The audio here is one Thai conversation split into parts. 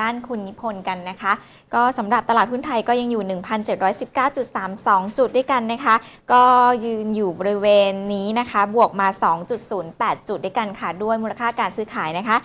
ด้านคุณนิพนธ์กันนะคะ ก็สำหรับตลาดหุ้นไทยก็ยังอยู่ 1,719.32 จุดด้วยกันนะคะ ก็ยืนอยู่บริเวณนี้นะคะ บวกมา 2.08 จุดด้วยกันค่ะ ด้วยมูลค่าการซื้อขายนะคะ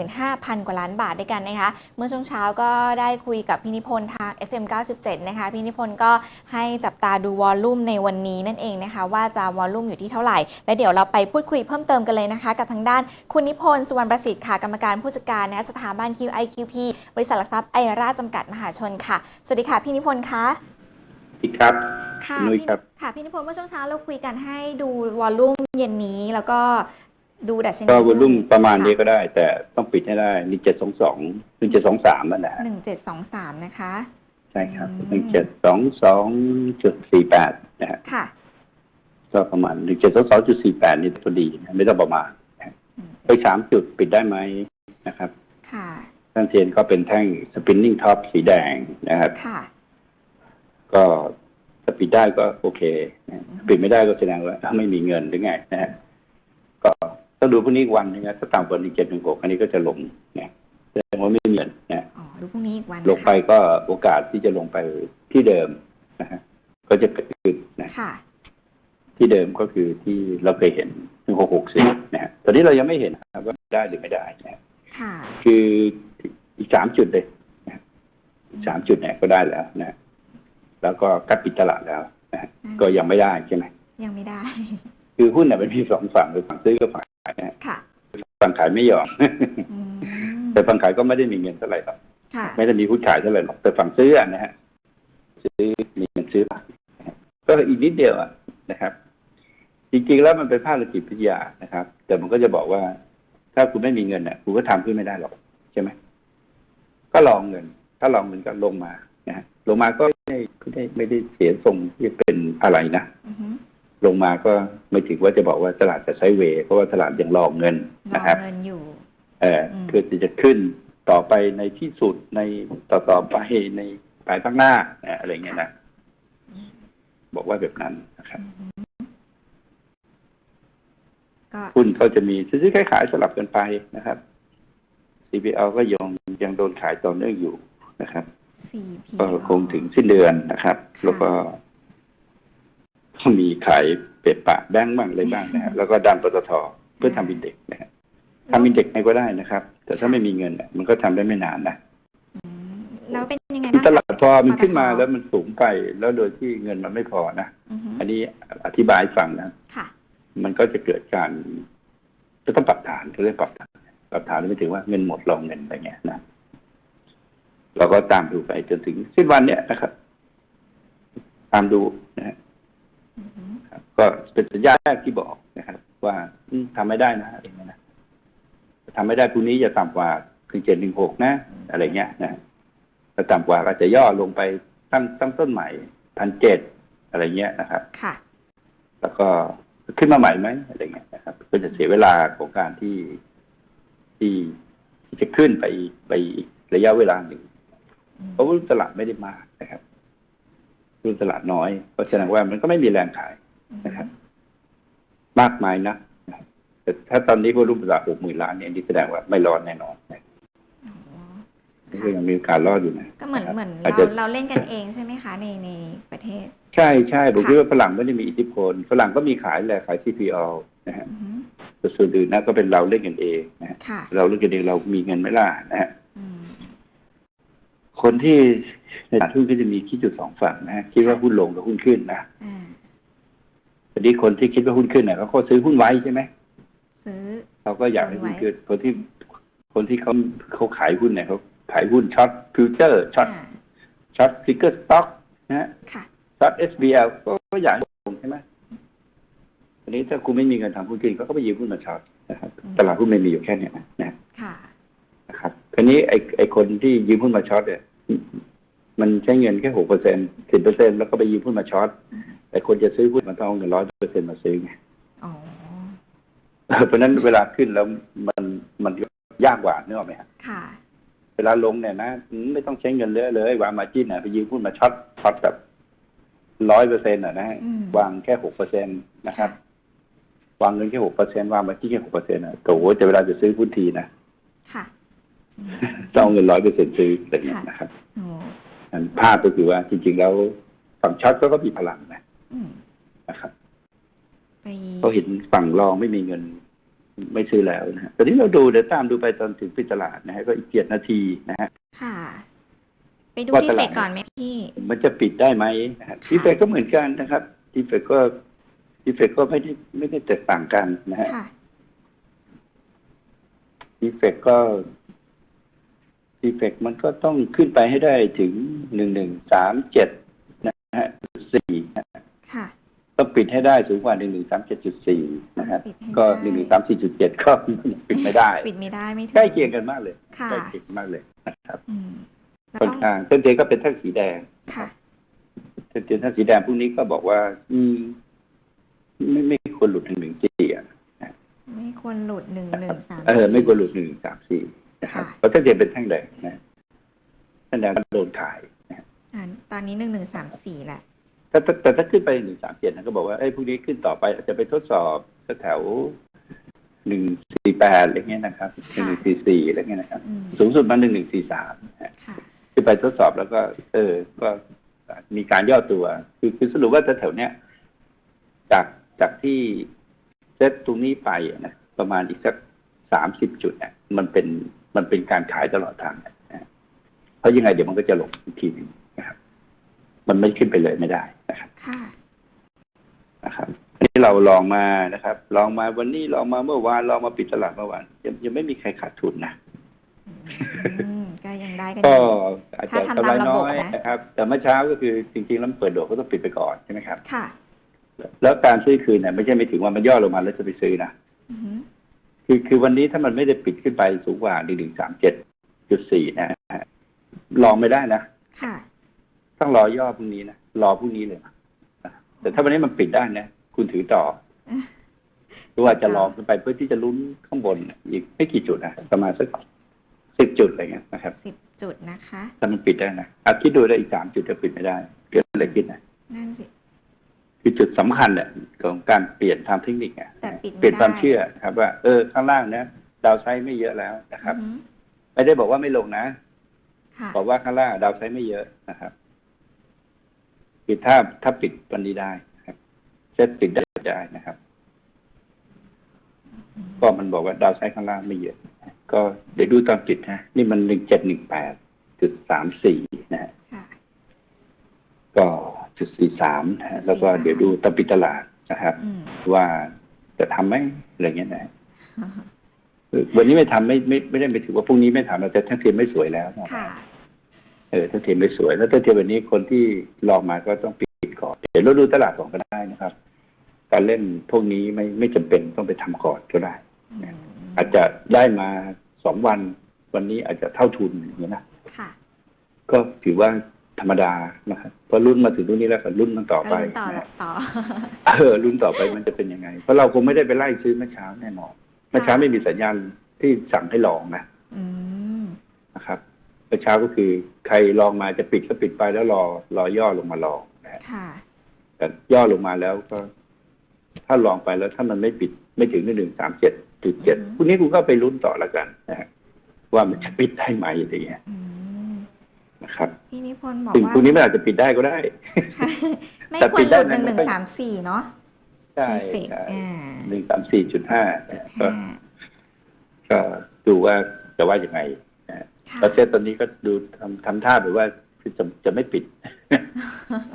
45,000 กว่าล้านบาทด้วยกันนะคะ เมื่อช่วงเช้าก็ได้คุยกับพี่นิพนธ์ทาง FM 97 นะคะพี่นิพนธ์ก็ให้จับตาดูวอลลุ่มในวันนี้นั่นเองนะคะ ว่าจะวอลลุ่มอยู่ที่เท่าไหร่ และเดี๋ยวเราไปพูดคุยเพิ่มเติมกันเลยนะคะ กับทางด้านคุณนิพนธ์สุวรรณประสิทธิ์ค่ะกรรมการผู้จัดการนะสถาบัน QIQP บริษัทหลักทรัพย์ไอราจำกัดมหาชนค่ะ สวัสดีค่ะ พี่นิพนธ์คะอีกครับค่ะนุ้ยครับพี่ค่ะพี่นิพนธ์เมื่อช่วงเช้าเราคุยกันให้ดูวอลลุ่มเย็นนี้แล้วก็ดูดัชนีก็วอลลุ่มประมาณนี้ก็ได้ แต่ต้องปิดให้ได้หนึ่งเจ็ดสองสองหนึ่งเจ็ดสองสามนั่นแหละหนึ่งเจ็ดสองสามนะคะ ใช่ครับอืมหนึ่งเจ็ดสองสองจุดสี่แปดนะฮะค่ะ ก็ประมาณหนึ่งเจ็ดสองสองจุดสี่แปดนี่พอดีนะไม่ต้องประมาณไปสามจุดปิดได้ไหมนะครับค่ะ ท่านเทียนก็เป็นแท่งสปินนิ่งท็อปสีแดงนะครับ ค่ะ ก็ถ้าปิดได้ก็โอเคนะปิดไม่ได้ก็แสดงว่าไม่มีเงินหรือไงนะฮะก็ต้องดูพรุ่งนี้อีกวันนึงนะถ้าต่ำกว่าหนึ่งเจ็ดหนึ่งหกอันนี้ก็จะลงนะแสดงว่าไม่มีเงินนะอ๋อดูพรุ่งนี้อีกวันลงไปก็โอกาสที่จะลงไปที่เดิมนะฮะก็จะเกิดขึ้นนะ ค่ะ ที่เดิมก็คือที่เราเคยเห็นหนึ่งหกหกสี่นะฮะตอนนี้เรายังไม่เห็นนะครับว่าได้หรือไม่ได้นะฮะค่ะ คือ อีกสามจุดเลยนะฮะอีกสามจุดเนี่ยก็ได้แล้วนะฮะแล้วก็กัดปิดตลาดแล้วนะฮะอืมก็ยังไม่ได้ใช่ไหมยังไม่ได้ คือหุ้นเนี่ยมันมีสองฝั่งคือฝั่งซื้อกับฝั่งขายนะฮะค่ะฝั่งขายไม่ยอมอืมแต่ฝั่งขายก็ไม่ได้มีเงินเท่าไหร่หรอกค่ะไม่ได้มีผู้ขายเท่าไหร่หรอกแต่ฝั่งซื้ออะนะฮะซื้อมีเงินซื้อบ้างนะฮะก็อีกนิดเดียวอะนะครับ จริงๆแล้วมันเป็นภาคจิตวิทยานะครับ แต่มันก็จะบอกว่า ถ้าคุณไม่มีเงินเนี่ยคุณก็ทำขึ้นไม่ได้หรอกใช่ไหม ก็ลองเงิน ถ้าลองเงินก็ลงมานะฮะลงมาก็ไม่ได้ไม่ได้ไม่ได้เสียทรงที่เป็นอะไรนะอือฮึลงมาก็ไม่ถึงว่าจะบอกว่าตลาดจะไซด์เวย์เพราะว่าตลาดยังรอเงินรอนะครับเงินอยู่เอออืมเพื่อที่จะขึ้นต่อไปในที่สุดในต่อต่อไปในภายภาคหน้านะอะไรเงี้ยนะบอกว่าแบบนั้นนะครับอือฮึก็หุ้นเขาจะมีซื้อขายขายสลับกันไปนะครับ CPL ก็ยังยังโดนขายต่อเนื่องอยู่นะครับ CP ก็คงถึงสิ้นเดือนนะครับค่ะแล้วก็มีขายเป็ดปะแบงก์บ้างอะไรบ้างนะฮะแล้วก็ดันปตทเพื่อทำอินเด็กซ์นะฮะทำอินเด็กซ์ไงก็ได้นะครับ แต่ถ้าไม่มีเงินน่ะมันก็ทำได้ไม่นานนะอืมแล้วเป็นยังไงคือบ้างตลาดพอมันปตทขึ้นมาแล้วมันสูงไปแล้วโดยที่เงินมันไม่พอนะอือฮึอันนี้อธิบายให้ฟังนะค่ะมันก็จะเกิดการจะต้องปรับฐานเขาเรียกปรับฐาน ปรับฐานไม่ถึงว่าเงินหมดลองเงินอะไรเงี้ยนะเราก็ตามดูไปจนถึงสิ้นวันเนี้ยนะครับ ตามดูนะฮะอือฮึครับก็เป็นสัญญาณแรกที่บอกนะครับ ว่าอืมทำไม่ได้นะอะไรเงี้ยนะทำไม่ได้พรุ่งนี้จะต่ำกว่าถึงเจ็ดหนึ่งหกนะ อะไรเงี้ยนะถ้าต่ำกว่าก็จะย่อลงไปตั้งตั้งต้นใหม่พันเจ็ดอะไรเงี้ยนะครับ ค่ะ แล้วก็ขึ้นมาใหม่ไหมอะไรเงี้ยนะครับ ก็จะเสียเวลาของการที่ ที่ที่จะขึ้นไปไปอีกระยะเวลาหนึ่งอืมเพราะว่าตลาดไม่ได้มากนะครับรุ่นตลาดน้อยก็แสดงว่ามันก็ไม่มีแรงขายอือฮึนะครับ มากมายนะแต่ถ้าตอนนี้ก็รุ่นตลาดหกหมื่นล้านเนี่ยนี่แสดงว่าไม่รอดแน่นอนนะอ๋อก็ยังมีโอกาสรอดอยู่นะก็เหมือนนะครับเหมือนอาจเราจะเราเล่นกันเองใช่ไหมคะในในประเทศ ใช่ใช่ผมค่ะคิดว่าฝรั่งไม่ได้มีอิทธิพลฝรั่งก็มีขายแหละขาย CPO นะฮะอือฮึ แต่ส่วนอื่นนะก็เป็นเราเล่นกันเองนะฮะค่ะเราเล่นกันเองเรามีเงินไหมล่ะนะฮะอืมคนที่ในตลาดหุ้นก็จะมีคิดอยู่สองฝั่งนะฮะคิดว่าหุ้นลงกับหุ้นขึ้นนะอ่าทีนี้คนที่คิดว่าหุ้นขึ้นเนี่ยเขาก็ซื้อหุ้นไว้ใช่ไหมซื้อเขาก็อยากให้หุ้นไว้ขึ้นคนที่คนที่เขาเขาขายหุ้นเนี่ยเขาขายหุ้นช็อตฟิวเจอร์ช็อตอ่าช็อตฟิกเกอร์สต็อกนะฮะค่ะช็อต SBL ก็ก็อยากให้ลงใช่ไหม ทีนี้ถ้าคุณไม่มีเงินทำหุ้นขึ้นเขาก็ไปยืมหุ้นมาช็อตนะครับอืมตลาดหุ้นไม่มีอยู่แค่เนี้ยนะนะค่ะนะครับทีนี้ไอ้ไอ้คนที่ยืมหุ้นมาช็อตเนี่ยมันใช้เงินแค่หกเปอร์เซ็นสิบเปอร์เซ็นแล้วก็ไปยืมหุ้นมาช็อตอืมไอ้คนจะซื้อหุ้นมันต้องเอาเงินร้อยเปอร์เซ็นมาซื้อไงอ๋อเพราะฉะนั้นเวลาขึ้นแล้วมันมันยากกว่านึกออกไหมฮะค่ะ เวลาลงเนี่ยนะไม่ต้องใช้เงินเยอะเลยวางมาจิ้นอะไปยืมหุ้นมาช็อตช็อตแบบร้อยเปอร์เซ็นต์อะนะฮะอืมวางแค่หกเปอร์เซ็นนะครับ วางเงินแค่หกเปอร์เซ็นวางมาที่แค่หกเปอร์เซ็นต์อะโถแต่เวลาจะซื้อหุ้นทีนะค่ะอืมต้องเอาเงินร้อยเปอร์เซ็นต์ซื้ออะไรเงี้ยค่ะนะครับโอ้อันภาพก็คือว่าจริง ๆ แล้วฝั่งช็อตก็ก็มีพลังนะอืมนะครับไปเขาเห็นฝั่งรองไม่มีเงินไม่ซื้อแล้วนะฮะตอนนี้เราดูเดี๋ยวตามดูไปตอนถึงปิดตลาดนะฮะก็อีกเจ็ดนาทีนะฮะค่ะไปดูว่าที่ตเฟลาดดก่อนไหมพี่ มันจะปิดได้ไหมนะฮะค่ะที่เฟดก็เหมือนกันนะครับ ที่เฟดก็ ที่เฟดก็ไม่ได้ไม่ได้แตกต่างกันนะฮะค่ะที่เฟดก็ที่เฟดมันก็ต้องขึ้นไปให้ได้ถึงหนึ่งหนึ่งสามเจ็ดนะฮะสี่นะฮะค่ะต้องปิดให้ได้สูงกว่าหนึ่งหนึ่งสามเจ็ดจุดสี่นะฮะปิดให้ก็ได้หนึ่งหนึ่งสามสี่จุดเจ็ดก็ปิดไม่ได้ ปิดไม่ได้ไม่ถึงใกล้เคียงกันมากเลยค่ะใกล้เคียงมากเลยนะครับอืมแล้วค่อนต้องข้างเส้นเทก็เป็นแท่งสีแดงค่ะเส้นเทแท่งสีแดงพวกนี้ก็บอกว่า อืม ไม่ไม่ควรหลุดหนึ่งหนึ่งสี่อะไม่ควรหลุดหนึ่งหนึ่งสามเออสี่ไม่ควรหลุดหนึ่งสามสี่นะครับค่ะเพราะเส้นเทเป็นแท่งแดงนะแท่งแดงก็โดนขายนะอ่าตอนนี้หนึ่งหนึ่งสามสี่แหละแต่แต่แต่ถ้าขึ้นไปหนึ่งสามเจ็ดนะก็บอกว่าไอ้ยพวกนี้ขึ้นต่อไปอาจจะไปทดสอบแถวหนึ่งสี่แปดอะไรเงี้ยนะครับหนึ่งสี่สี่อะไรเงี้ยนะครับอืมสูงสุดมาหนึ่งหนึ่งสี่สามค่ะขึ้นไปทดสอบแล้วก็ เออ ก็มีการย่อตัว คือคือสรุปว่าแถวๆเนี้ยจาก จากที่เซตตรงนี้ไปอะนะประมาณอีกสักสามสิบจุดเนี่ยมันเป็นมันเป็นการขายตลอดทางนะเพราะยังไงเดี๋ยวมันก็จะลงอีกทีหนึงนะครับ มันไม่ขึ้นไปเลยไม่ได้นะครับค่ะนะครับอันนี้เราลองมานะครับ ลองมาวันนี้ลองมาเมื่อวานลองมาปิดตลาดเมื่อวานยังยังไม่มีใครขาดทุนนะอืมก็ยังได้กันอก็ยู่อาจจะถ้าทำกำตาไรมระน้บบอยนะนะครับ แต่เมื่อเช้าก็คือจริงๆแล้วมันเปิดโดดก็ต้องปิดไปก่อนใช่ไหมครับ ค่ะ แล้วการซื้อคืนเนี่ยไม่ใช่ไม่ถึงว่ามันย่อลงมาแล้วจะไปซื้อนะอือหือคือคือวันนี้ถ้ามันไม่ได้ปิดขึ้นไปสูงกว่าหนึ่งหนึ่งสามเจ็ดจุดสี่นะฮะลองไม่ได้นะค่ะต้องรอย่อพรุ่งนี้นะรอพรุ่งนี้เลยนะแต่ถ้าวันนี้มันปิดได้นะคุณถือต่อหรือว่าจะรอขึ้นไปเพื่อที่จะลุ้นข้างบนอีกไม่กี่จุดนะประมาณสักสิบจุดอะไรเงี้ยนะครับสิบจุดนะคะถ้ามันปิดได้นะอาคิดดูได้อีกสามจุดจะปิดไม่ได้เกิดอะไรขึ้นนะนั่นสิ คือจุดสำคัญแหละของการเปลี่ยนทางเทคนิคอะแต่ปิดไม่เปลี่ยนความได้เชื่อครับ ว่า เออ ข้างล่างนะดาวไซด์ไม่เยอะแล้วนะครับอือหือไม่ได้บอกว่าไม่ลงนะค่ะบอกว่าข้างล่างดาวไซด์ไม่เยอะนะครับคือถ้าถ้าปิดวันนี้ได้นะครับเซ็ตปิดได้ได้นะครับ ก็มันบอกว่าดาวไซด์ข้างล่างไม่เยอะ ก็เดี๋ยวดูตอนปิดนะนี่มันหนึ่งเจ็ดหนึ่งแปดจุดสามสี่นะ ดสี่4.43 แล้วก็เดี๋ยวดูตปิตลาดนะครับ ว่าจะทำไหมอะไรเงี้ยนะวันนี้ไม่ทำไม่ไม่ไม่ได้ไปถือว่าพรุ่งนี้ไม่ทำเราแต่ทั้งเทียนไม่สวยแล้วเออทั้งเทียนไม่สวย แล้วทั้งเทียนวันนี้คนที่ลองมาก็ต้องปิดก่อนเดี๋ยวเราดูตลาดก่อนก็ได้นะครับ การเล่นพวกนี้ไม่ไม่จำเป็นต้องไปทำก่อนก็ได้อาจจะได้มาสองวัน วันนี้อาจจะเท่าทุนอย่างนี้นะก็ถือว่า ธรรมดานะครับพอรุ่นมาถึงรุ่นนี้แล้วก็รุ่นมันต่อก็ไปลุ้นต่อละต่อเออรุ่นต่อไปมันจะเป็นยังไง เพราะเราคงไม่ได้ไปไล่ซื้อเมื่อเช้าแน่นอนเมื่อเช้าไม่มีสัญญาณที่สั่งให้ลองนะอืมนะครับเมื่อเช้าก็คือ ใครลองมาจะปิดก็ปิดไปแล้วรอรอย่อลงมาลองนะฮะค่ะแต่ย่อลงมาแล้วก็ ถ้าลองไปแล้วถ้ามันไม่ปิดไม่ถึงหนึ่งสามเจ็ดจุดเจ็ดอืมพรุ่งนี้คุณก็ไปลุ้นต่อแล้วกันนะฮะว่ามันจะปิดได้ไหมอะไรเงี้ยอืม นะครับพี่นิพนธ์บอกถึงว่าพรุ่งนี้มันอาจจะปิดได้ก็ได้ ค่ะไม่แต่ควปิรดหได้ลุดหนะนึ่งหมันึ่นงก็สามสี่เนาะใช่ที่เฟดใช่อ่าหนึ่งสามสี่จุดห้าจุดก็ห้าก็ดูว่าจะว่ายังไงนะฮะค่ะแล้วเซตตอนนี้ก็ดูทำทำท่าแบบว่าคือจะจะไม่ปิด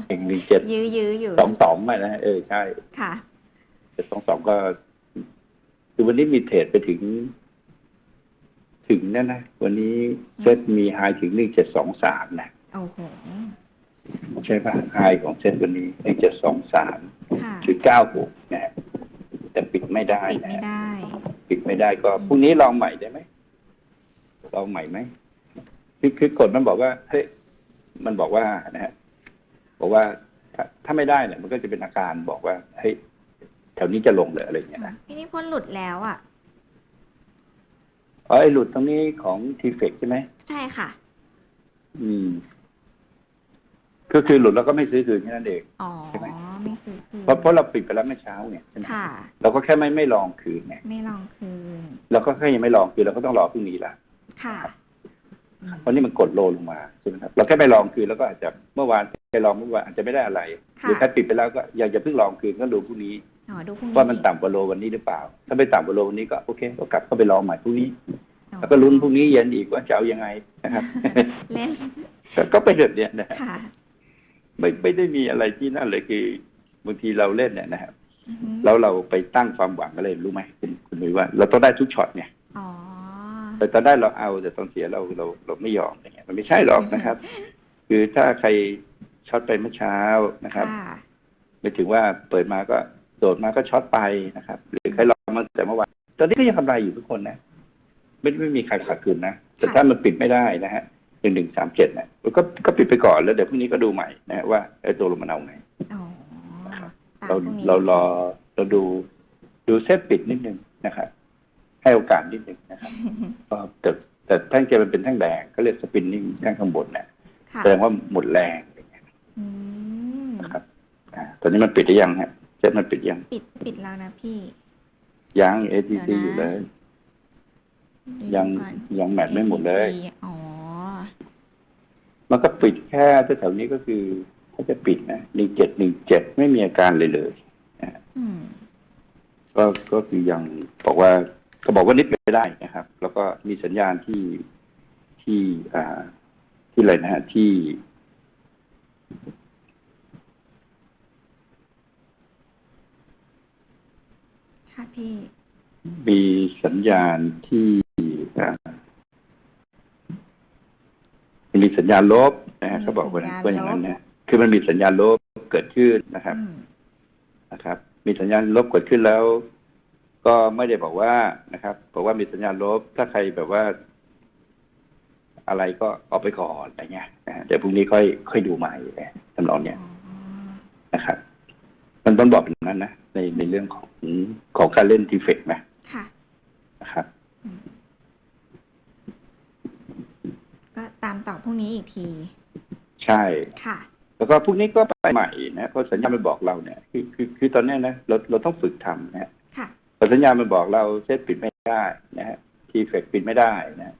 หนึ่งหนึ่งเจ็ดยื้อยื้ออยู่สองสองไปนะฮะเออใช่ค่ะแต่สองสองก็คือวันนี้มีเทรดไปถึง ถึงนั่นนะ วันนี้เซตมีไฮถึงหนึ่งเจ็ดสองสามนะโอ้โหใช่ป่ะไฮของเซตวันนี้หนึ่งเจ็ดสองสามค่ะจุดเก้าหกนะฮะแต่ปิดไม่ได้ปิดนะไม่ฮะได้ปิดไม่ได้ก็พรุ่งนี้ลองใหม่ได้ไหมลองใหม่ไหมคือคือกฎมันบอกว่าเฮ้ยมันบอกว่านะฮะบอกว่าถ้าถ้าไม่ได้เนี่ยมันก็จะเป็นอาการบอกว่าเฮ้ยแถวนี้จะลงเลยอะไรอย่างเงี้ยนะพี่นิพนธ์หลุดแล้วอะ อ๋อไอ้หลุดตรงนี้ของทีเฟกใช่ไหมใช่ค่ะ อืม ก็คือหลุดแล้วก็ไม่ซื้อคืนแค่นั้นเอง อ๋อ ใช่ไหม ไม่ซื้อคืนเพราะเพราะเราปิดไปแล้วเมื่อเช้าเนี่ยใช่ไหมค่ะ เราก็แค่ไม่ไม่ลองคืนไงไม่ลองคืน เราก็แค่ยังไม่ลองคืนเราก็ต้องรอพรุ่งนี้ละค่ะอืมเพราะนี่มันกดโลลงมาใช่ไหมครับเราแค่ไปลองคืนแล้วก็อาจจะเมื่อวานไปลองเมื่อวานอาจจะไม่ได้อะไรหค่ะ รือถ้าปิดไปแล้วก็อย่าอย่าเพิ่งลองคืนก็ดูพรุ่งนี้อ๋อดูพรุ่งนี้ ว่ามันต่ำกว่าโลวันนี้หรือเปล่า ถ้าไม่ต่ำกว่าโลวันนี้ก็โอเค ก็กลับเข้าไปลองใหม่พรุ่งนี้อ๋อแล้วก็ลุ้นพรุ่งนี้เย็นอีกว่าจะเอายังไงนะครับเล่นก็ก็เป็นแบบเนี้ยนะฮะค่ะไม่ไม่ได้มีอะไรที่นั่นเลยคือบางทีเราเล่นเนี่ยนะครับอือฮึแล้วเราไปตั้งความหวังอะไรรู้ไหมคุณคุณนุ้ยว่า เราต้องได้ทุกช็อตเนี่ยอ๋อแต่ตอนได้เราเอาแต่ตอนเสียเราเราเราไม่ยอมอย่างเงี้ยมันไม่ใช่หรอกนะครับ คือถ้าใครช็อตไปเมื่อเช้านะครับค่ะไม่ถึงว่าเปิดมาก็ โดดมาก็ช็อตไปนะครับ หรือใครรอมาแต่เมื่อวานตอนนี้ก็ยังกำไรอยู่ทุกคนนะ ไม่ไม่มีใครขาดทุนนะ แต่ถ้ามันปิดไม่ได้นะฮะหนึ่งหนึ่งสามเจ็ดนะก็ก็ปิดไปก่อนแล้วเดี๋ยวพรุ่งนี้ก็ดูใหม่นะฮะว่าไอ้ตัวลงมันเอาไงอ๋อตามเราพรุ่งนี้เรารอเราดูดูเซตปิดนิดนึงนะครับให้โอกาสนิดนึงนะครับก็แต่แต่แท่งเกมมันเป็นแท่งแดงก็เรียกสปินนิ่งแท่งข้างบนนะค่ะแสดงว่าหมดแรงอืม นะครับอ่าตอนนี้มันปิดหรือยังฮะ เซ็ตมันปิดยัง ปิดปิดแล้วนะพี่ยัง ATC เดี๋ยวนะอยู่เลยดูยังก่อนยังแมทไม่หมดเลย ATC อ๋อ มันก็ปิดแค่แถวๆนี้ก็คือ ถ้าจะปิดนะหนึ่งเจ็ดหนึ่งเจ็ดไม่มีอาการเลยเลยอืมก็ก็คือยังบอกว่าก็บอกว่านิดไปได้นะครับ แล้วก็มีสัญญาณที่ที่อ่าที่อะไรนะฮะที่ ค่ะพี่ มีสัญญาณที่อ่ามีสัญญาณลบนะฮะมีเขาบอกว่าสัญญาณว่าอย่างนั้นลบนะคือมันมีสัญญาณลบเกิดขึ้นนะครับอืมนะครับ มีสัญญาณลบเกิดขึ้นแล้ว ก็ไม่ได้บอกว่านะครับบอกว่ามีสัญญาณลบถ้าใครแบบว่า อะไรก็เอาไปก่อนอะไรเงี้ยนะฮะเดี๋ยวพรุ่งนี้ค่อยค่อยดูใหม่นะทำนองเนี้ยอ๋อนะครับ มันต้องบอกแบบนั้นนะในในเรื่องของของการเล่นทีเฟกนะค่ะ นะครับ ก็ตามต่อพรุ่งนี้อีกที ใช่ ค่ะ แล้วก็พรุ่งนี้ก็ไปใหม่นะเพราะสัญญาณมันบอกเราเนี่ยคือคือคือตอนเนี้ยนะเราเราต้องฝึกทำนะฮะค่ะพอสัญญาณมันบอกเราเซตปิดไม่ได้นะฮะทีเฟกปิดไม่ได้นะ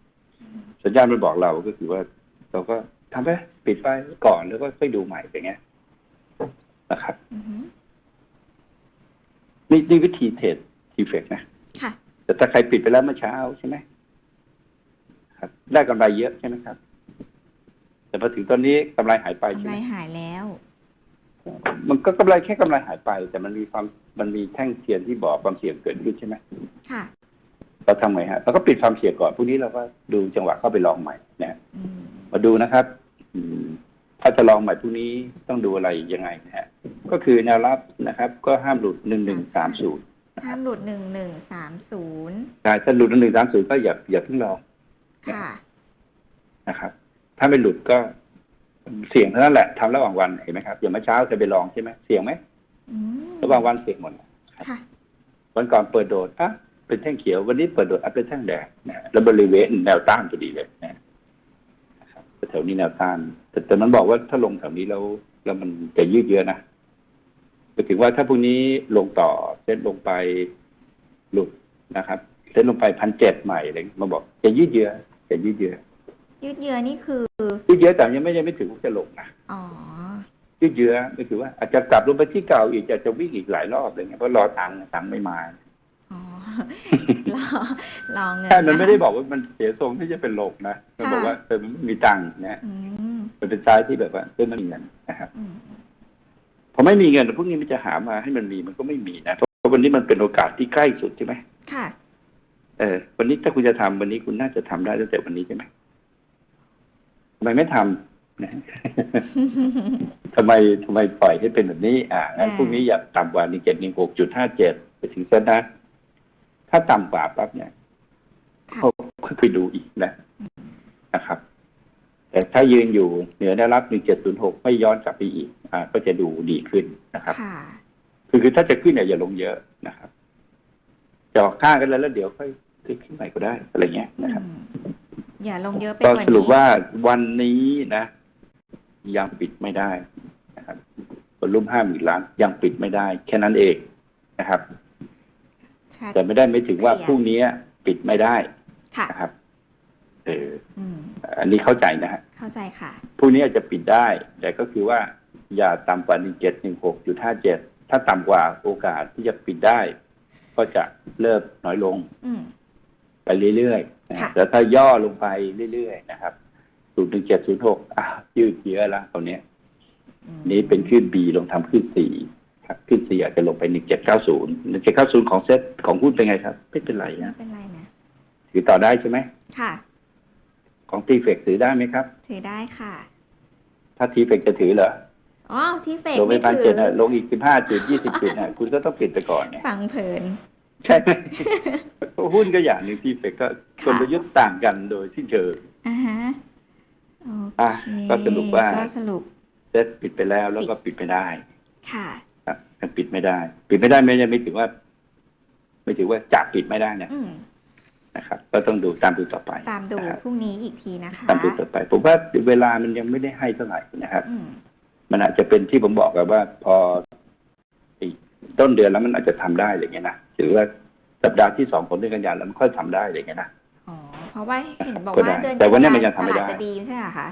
สัญญาณมันบอกเราก็คือว่า เราก็ทำไปปิดไปก่อนแล้วก็ค่อยดูใหม่อย่างเงี้ยนะครับอือฮึ นี่นี่วิธีเทรดทีเฟกนะค่ะ แต่ถ้าใครปิดไปแล้วเมื่อเช้าใช่ไหมครับ ได้กำไรเยอะใช่ไหมครับ แต่พอถึงตอนนี้กำไรหายไปใช่กำไหไรมหายแล้ว มันก็กำไรแค่กำไรหายไป แต่มันมีความมันมีแท่งเทียนที่บอกความเสี่ยงเกิดขึ้นใช่ไหมค่ะ เราทำไงฮะเราก็ปิดความเสี่ยงก่อนพรุ่งนี้เราก็ดูจังหวะเข้าไปลองใหม่นะอืม มาดูนะครับ อืมถ้าจะลองใหม่พรุ่งนี้ต้องดูอะไรยังไงนะฮะก็คือแนวรับนะครับ ก็ห้ามหลุดหนึ่งหนึ่งสามศูนย์ห้ามหลุดหนึ่งหนึ่งสามศูนย์ใช่ถ้าหลุดหนึ่งหนึ่งสามศูนย์ก็อย่าอย่าเพิ่งลองค่ะนะครับ ถ้าไม่หลุดก็เสี่ยงเท่านั้นแหละทำระหว่างวันเห็นไหมครับอย่างเมื่อเช้าจะไปลองใช่ไหมเสี่ยงไหมอืมระหว่างวันเสี่ยงหมดค่ะวันก่อนเปิดโดดอะเป็นแท่งเขียววันนี้เปิดโดดอะเป็นแท่งแดงนะแล้วบริเวณแนวต้านพอดีเลยนะนะครับ แถวนี้แนวต้านแต่แต่มันบอกว่าถ้าลงแถวนี้แล้วแล้วมันจะยืดเยื้อนะหมายถึงว่าถ้าพรุ่งนี้ลงต่อเส้นลงไปหลุดนะครับเส้นลงไปพันเจ็ดใหม่อะไรเงี้ยมาบอก จะยืดเยื้อจะยืดเยื้อยืดเยื้อนี่คือยืดเยื้อแต่ยังไม่ยังไม่ถึงว่าจะลงนะอ๋อยืดเยื้อก็คือว่าอาจจะกลับลงไปที่เก่าอีกอาจจะวิ่งอีกหลายรอบอะไรเงี้ยเพราะรอตังค์ตังค์ไม่มา อ๋อรอรอเงินใช่มันไม่ได้ะบอกว่ามันเสียทรงที่จะเป็นลมนะ มันบอกว่าเออมันไม่มีตังค์นะอืมมันเป็นซ้ายที่แบบว่าเออมันมีเงินนะครับ อืมพอไม่มีเงินพวกนี้มันจะหามาให้มันมีมันก็ไม่มีนะเพราะวันนี้มันเป็นโอกาสที่ใกล้สุดใช่ไหมค่ะ เออวันนี้ถ้าคุณจะทำวันนี้คุณน่าจะทำได้ตั้งแต่วันนี้ใช่ไหมทำไมไม่ทำนะ ทำไมทำไมปล่อยให้เป็นแบบนี้ อ่างั้นอ่า พรุ่งนี้อย่าต่ำกว่าหนึ่งเจ็ดหนึ่งหกจุดห้าเจ็ดไปถึงเส้นนะ ถ้าต่ำกว่าปั๊บเนี่ยค่ะเขาค่อยไปดูอีกนะนะครับ แต่ถ้ายืนอยู่เหนือแนวรับ 1706 ไม่ย้อนกลับไปอีก อ่า ก็จะดูดีขึ้นนะครับค่ะคือคือถ้าจะขึ้นเนี่ยอย่าลงเยอะนะครับจะออกข้างกันแล้วแล้วเดี๋ยวค่อยขึ้นใหม่ก็ได้อะไรเงี้ยนะครับอืมอย่าลงเยอะไปก็กว่าสรุปนี้ว่าวันนี้นะยังปิดไม่ได้นะครับวอลุ่มห้าหมื่นล้านยังปิดไม่ได้ แค่นั้นเองนะครับ ชัด แต่ไม่ได้ไม่ถึงว่าเคลียร์พรุ่งนี้ปิดไม่ได้ค่ะนะครับแต่เอออืมอันนี้เข้าใจนะฮะเข้าใจค่ะพวกนี้อาจจะปิดได้ แต่ก็คือว่าอย่าต่ำกว่า1716.57ถ้าต่ำกว่าโอกาสที่จะปิดได้ ก็จะเริ่มน้อยลงอืม ไปเรื่อยๆนะค่ะ แต่ถ้าย่อลงไปเรื่อยๆนะครับ01706อะยืดเยื้อแล้วตรงนี้ย อืมนี้เป็นขึ้น B ลงทำขึ้น 4 ครับขึ้น4อาจจะลงไป1790 1790ของเซ็ตของหุ้นเป็นไงครับ ไม่เป็นไรไม่นะเป็นไรนะ ถือต่อได้ใช่ไหมค่ะ ของทีเฟกถือได้ไหมครับ ถือได้ค่ะ ถ้าทีเฟกจะถือเหรออ๋อ ที่เฟกลงไปไม่พันถืเจ็ดออะลงอีก15จุด20จุดอะคุณก็ต้องปิดไปก่อนเนี่ย ฟังเพลิน ใช่ไหมเพราะหุ้นก็อย่างหนึ่งทีเฟกก็กค่ะลยุทธ์ต่างกันโดยที่เจออ่าฮะโออะเคก็สรุปว่า ก็สรุปเซ็ตปิดไปแล้วแล้วก็ปิดไม่ได้ ค่ะ ครับมันปิดไม่ได้ ปิดไม่ได้ไม่ได้ไม่ถึงว่า ไม่ถือว่าจับปิดไม่ได้นะอืมนะครับ ก็ต้องดูตามดูต่อไปตามดูนะครับพรุ่งนี้อีกทีนะคะตามดูต่อไป ผมว่าเวลามันยังไม่ได้ให้เท่าไหร่นะครับ อืมมันอาจจะเป็นที่ผมบอกกันว่า พออีกต้นเดือนแล้วมันอาจจะทำได้อะไรเงี้ยนะหรือว่าสัปดาห์ที่สองของเดือนกันยายนแล้วมันค่อยทำได้อะไรเงี้ยนะ อ๋อเพราะว่าเห็นบอกก็ได้ว่าเดือนแต่วันนี้มันกัยังทำไม่ได้ ตลาดจะดีใช่ไหมคะ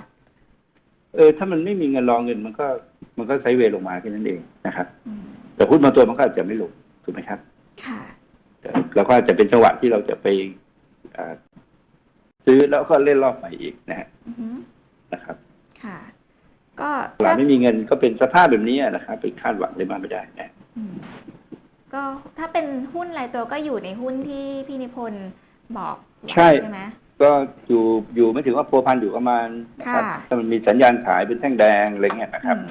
เออถ้ามันไม่มีเงินรองเงินมันก็ มันก็ไซด์เวย์ลงมาแค่นั้นเองนะครับ อืม แต่หุ้นบางตัวมันก็อาจจะไม่ลงถูกไหมครับ ค่ะแต่แล้วก็อาจจะเป็นจังหวะที่เราจะไปอ่าซื้อแล้วก็เล่นรอบใหม่อีกนะฮะอือฮึนะครับ ค่ะ ก็ตลาดถ้าไม่มีเงินก็เป็นสภาพแบบนี้นะครับไปคาดหวังได้มากไม่ได้นะอืมก็ถ้าเป็นหุ้นรายตัวก็อยู่ในหุ้นที่พี่นิพนธ์บอกไว้ใช่ใช่ไหมก็อยู่อยู่ไม่ถึงว่าโพวพันอยู่ประมาณนะครับค่ะถ้ามันมีสัญญาณขายเป็นแท่งแดงอะไรเงี้ยนะครับอืม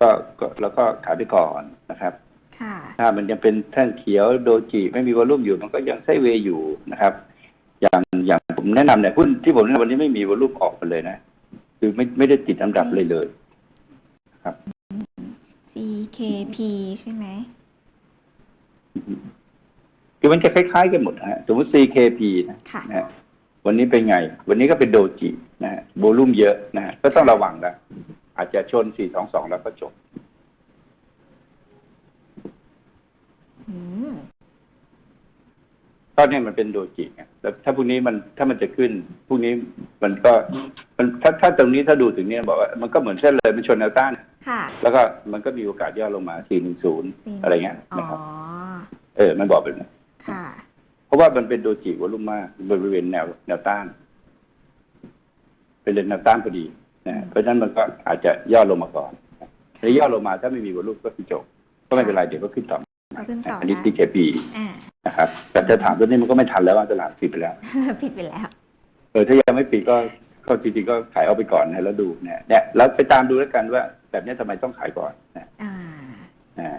ก็ก็แล้วก็ขายไปก่อนนะครับ ค่ะ ถ้ามันยังเป็นแท่งเขียวโดจิไม่มีวอลลุ่มอยู่ มันก็ยังไซด์เวย์อยู่นะครับ อย่างอย่างผมแนะนำเนี่ยหุ้นที่ผมแนะนำวันนี้ไม่มีวอลลุ่มออกมาเลยนะ คือไม่ไม่ได้ติดอันดับเลยเลย CKP ใช่ไหม คือมันจะคล้ายๆกันหมดนะฮะสมมติ CKP นะค่ะ นะฮะวันนี้เป็นไง วันนี้ก็เป็นโดจินะฮะโวลุ่มเยอะนะฮะก็ต้องระวังนะ อาจจะชน 422 แล้วก็จบอืมตอนนี้มันเป็นโดจิไงแล้วถ้าพรุ่งนี้มันถ้ามันจะขึ้นพรุ่งนี้มันก็มันถ้าถ้าตรงนี้ถ้าดูถึงเนี้ยบอกว่ามันก็เหมือนเส้นเลยมันชนแนวต้านค่ะแล้วก็มันก็มีโอกาสย่อลงมา 410 อะไรเงี้ยอ๋อนะครับเออ มันบอกแบบนั้นค่ะ เพราะว่ามันเป็นโดจิวอลุ่มมากบริเวณแนวแนวต้าน เป็นเลนแนวต้านพอดี นะฮะเพราะฉะนั้นมันก็อาจจะย่อลงมาก่อนแล้วย่อลงมาถ้าไม่มีวอลุ่มก็คือจบ ก็ไม่เป็นไรเดี๋ยวก็ขึ้นต่อก็ขึ้นต่ออันนี้ได้ TKP อ่านะครับ แต่จะถามตัวนี้มันก็ไม่ทันแล้วว่าตลาดปิดไปแล้วผิดไปแล้ว เออถ้ายังไม่ปิดก็ก็จริงๆก็ขายเอาไปก่อนนะแล้วดูเนี่ยเนี่ยแล้วไปตามดูแล้วกันว่า แบบนี้ทำไมต้องขายก่อนนะอ่าอ่า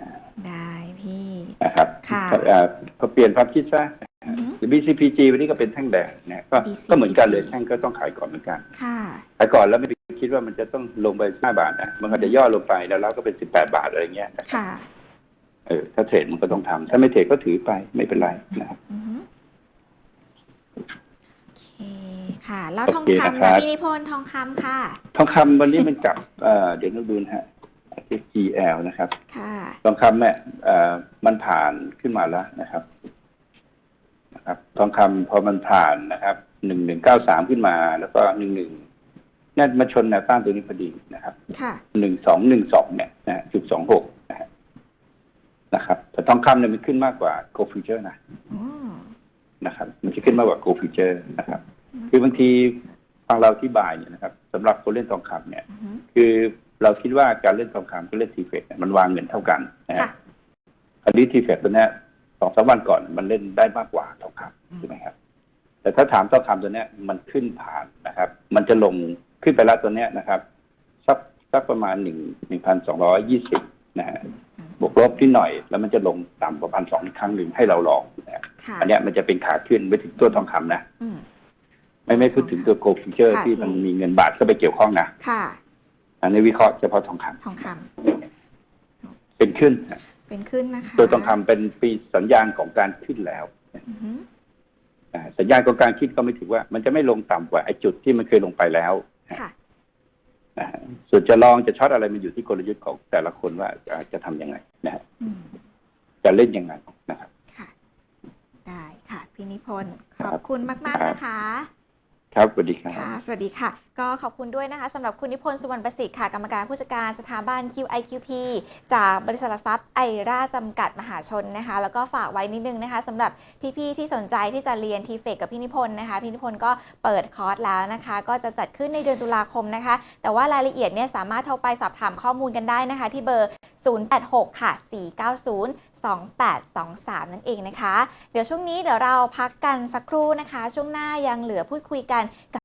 ได้พี่นะครับค่ะเอ่อพอเปลี่ยนความคิดซะอือฮึหรือ BCPG วันนี้ก็เป็นแท่งแดงเนี่ยก็ BCPG ก็เหมือนกันเลยแท่งก็ต้องขายก่อนเหมือนกันค่ะขายก่อนแล้วไม่ไปคิด ว่ามันจะต้องลงไป5บาทนะมันก็จะย่อลงไปแล้วเราก็เป็น18บาทอะไรเงี้ยนะครับค่ะเออถ้าเทรดมันก็ต้องทำถ้าไม่เทรดก็ถือไปไม่เป็นไรนะครับอือฮึโอเคค่ะแล้วทองโอเคคำนะครันะบพี่นิพนธ์ทองคำค่ะ ทองคำวันนี้มันกลับเอ่อเดี๋ยวเราดูนะฮะ GL นะครับค่ะทองคำเนี่ยเอ่อมันผ่านขึ้นมาแล้วนะครับนะครับ ทองคำพอมันผ่านนะครับหนึ่งหนึ่งเก้าสามขึ้นมา แล้วก็หนึ่งหนึ่ง นั่นมาชนแนวต้านตัวนี้พอดีนะครับค่ะหนึ่งสองหนึ่งสองเนี่ยนะฮะจุดสองหกนะฮะนะครับ แต่ทองคำเนี่ยมันขึ้นมากกว่าโกลฟิวเจอร์นะอืมนะครับ มันจะขึ้นมากกว่าโกลฟิวเจอร์นะครับ คือบางทีฟังเราอธิบายเนี่ยนะครับสำหรับคนเล่นทองคำเนี่ยอือฮึคือเราคิดว่าการเล่นทองคำกับเล่นทีเฟกมันวางเงินเท่ากันนะค่ะฮะอันนี้ทีเฟกตัวเนี้ยสองสามวันก่อนมันเล่นได้มากกว่าทองคำใช่ไหมครับ แต่ถ้าถามทองคำตัวเนี้ยมันขึ้นผ่านนะครับ มันจะลง ขึ้นไปแล้วตัวเนี้ยนะครับสักสักประมาณหนึ่งหนึ่งพันสองร้อยยี่สิบนะฮะบวกลบที่หน่อย แล้วมันจะลงต่ำกว่าพันสองอีกครั้งหนึ่งให้เราลองนะฮะค่ะอันเนี้ยมันจะเป็นขาขึ้นไปถึงตัวทองคำนะอืมไม่ไม่พูดถึงตัวโกลฟิเจอร์ค่ะที่มันพี่มีเงินบาทเข้าไปเกี่ยวข้องนะค่ะอันนี้วิเคราะห์เฉพาะทองคำทองคเป็นขึ้นนะำเป็นขึ้นนะคะตัวทองคำเป็นปีสัญญาณของการขึ้นแล้วอือฮึอ่าสัญญาณของการขึ้นก็ไม่ถือว่า มันจะไม่ลงต่ำกว่าไอ้จุดที่มันเคยลงไปแล้ว ค่ะนะฮะส่วนจะลองจะช็อตอะไรมันอยู่ที่กลยุทธ์ของแต่ละคนว่าอ่าจะทำยังไงนะฮะอืมจะเล่นยังไงนะครับค่ะ ได้ค่ะพี่นิพนธ์ครัขบอบคุณมากครัๆบนะคะ ครับสวัสดีครับค่ะสวัสดีค่ะก็ขอบคุณด้วยนะคะสำหรับคุณนิพนธ์สุวรรณประสิทธิ์ค่ะ กรรมการผู้จัดการสถาบัน QIQP จากบริษัทลักทรัพย์ไอราจำกัดมหาชนนะคะ แล้วก็ฝากไว้นิดนึงนะคะสำหรับพี่ๆที่สนใจที่จะเรียนทีเฟกกับพี่นิพนธ์นะคะพี่นิพนธ์ก็เปิดคอร์สแล้วนะคะ ก็จะจัดขึ้นในเดือนตุลาคมนะคะ แต่ว่ารายละเอียดเนี่ยสามารถโทรไปสอบถามข้อมูลกันได้นะคะ ที่เบอร์ 086 ค่ะ 490 2823 นั่นเองนะคะ เดี๋ยวช่วงนี้เดี๋ยวเราพักกันสักครู่นะคะ ช่วงหน้ายังเหลือพูดคุยกันกับ